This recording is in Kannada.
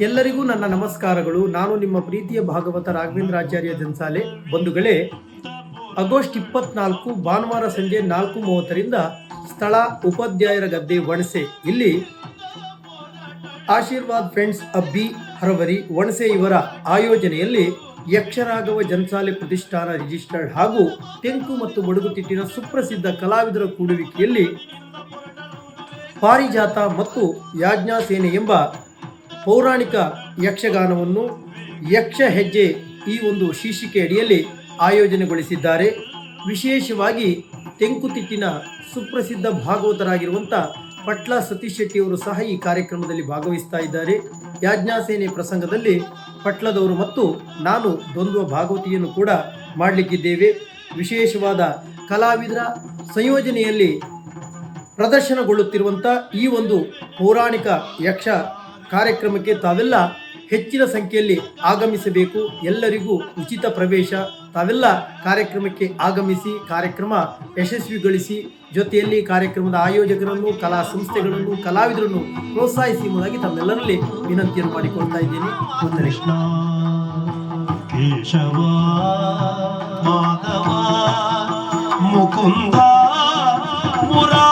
ಎಲ್ಲರಿಗೂ ನನ್ನ ನಮಸ್ಕಾರಗಳು. ನಾನು ನಿಮ್ಮ ಪ್ರೀತಿಯ ಭಾಗವತ ರಾಘವೇಂದ್ರ ಆಚಾರ್ಯ ಜನ್ಸಾಲೆ. ಬಂಧುಗಳೇ, ಆಗಸ್ಟ್ ಇಪ್ಪತ್ನಾಲ್ಕು, ಭಾನುವಾರ ಸಂಜೆ ನಾಲ್ಕು ಮೂವತ್ತರಿಂದ ಸ್ಥಳ ಉಪಾಧ್ಯಾಯರ ಗದ್ದೆ ವಣಸೆ. ಇಲ್ಲಿ ಆಶೀರ್ವಾದ್ ಫ್ರೆಂಡ್ಸ್ ಅಬ್ಬಿ ಹರವರಿ ವಣಸೆ ಇವರ ಆಯೋಜನೆಯಲ್ಲಿ ಯಕ್ಷರಾಘವ ಜನ್ಸಾಲೆ ಪ್ರತಿಷ್ಠಾನ ರಿಜಿಸ್ಟರ್ಡ್ ಹಾಗೂ ತೆಂಕು ಮತ್ತು ಬಡಗುತಿಟ್ಟಿನ ಸುಪ್ರಸಿದ್ಧ ಕಲಾವಿದರ ಕೂಡುವಿಕೆಯಲ್ಲಿ ಪಾರಿಜಾತ ಮತ್ತು ಯಾಜ್ಞಾಸೇನೆ ಎಂಬ ಪೌರಾಣಿಕ ಯಕ್ಷಗಾನವನ್ನು ಯಕ್ಷ ಹೆಜ್ಜೆ ಈ ಒಂದು ಶೀರ್ಷಿಕೆ ಅಡಿಯಲ್ಲಿ ಆಯೋಜನೆಗೊಳಿಸಿದ್ದಾರೆ. ವಿಶೇಷವಾಗಿ ತೆಂಕುತಿಟ್ಟಿನ ಸುಪ್ರಸಿದ್ಧ ಭಾಗವತರಾಗಿರುವಂಥ ಪಟ್ಲ ಸತೀಶ್ ಶೆಟ್ಟಿಯವರು ಸಹ ಈ ಕಾರ್ಯಕ್ರಮದಲ್ಲಿ ಭಾಗವಹಿಸ್ತಾ ಇದ್ದಾರೆ. ಯಾಜ್ಞಾಸೇನೆ ಪ್ರಸಂಗದಲ್ಲಿ ಪಟ್ಲದವರು ಮತ್ತು ನಾನು ದ್ವಂದ್ವ ಭಾಗವತಿಯನ್ನು ಕೂಡ ಮಾಡಲಿಕ್ಕಿದ್ದೇವೆ. ವಿಶೇಷವಾದ ಕಲಾವಿದರ ಸಂಯೋಜನೆಯಲ್ಲಿ ಪ್ರದರ್ಶನಗೊಳ್ಳುತ್ತಿರುವಂಥ ಈ ಒಂದು ಪೌರಾಣಿಕ ಯಕ್ಷ ಕಾರ್ಯಕ್ರಮಕ್ಕೆ ತಾವೆಲ್ಲ ಹೆಚ್ಚಿನ ಸಂಖ್ಯೆಯಲ್ಲಿ ಆಗಮಿಸಬೇಕು. ಎಲ್ಲರಿಗೂ ಉಚಿತ ಪ್ರವೇಶ. ತಾವೆಲ್ಲ ಕಾರ್ಯಕ್ರಮಕ್ಕೆ ಆಗಮಿಸಿ, ಕಾರ್ಯಕ್ರಮ ಯಶಸ್ವಿಗೊಳಿಸಿ, ಜೊತೆಯಲ್ಲಿ ಕಾರ್ಯಕ್ರಮದ ಆಯೋಜಕರನ್ನು, ಕಲಾ ಸಂಸ್ಥೆಗಳನ್ನು, ಕಲಾವಿದರನ್ನು ಪ್ರೋತ್ಸಾಹಿಸಿ ಎಂಬುದಾಗಿ ತಮ್ಮೆಲ್ಲರಲ್ಲಿ ವಿನಂತಿಯನ್ನು ಮಾಡಿಕೊಳ್ತಾ ಇದ್ದೇನೆ. ಮುಕುಂದ ಮುರಾ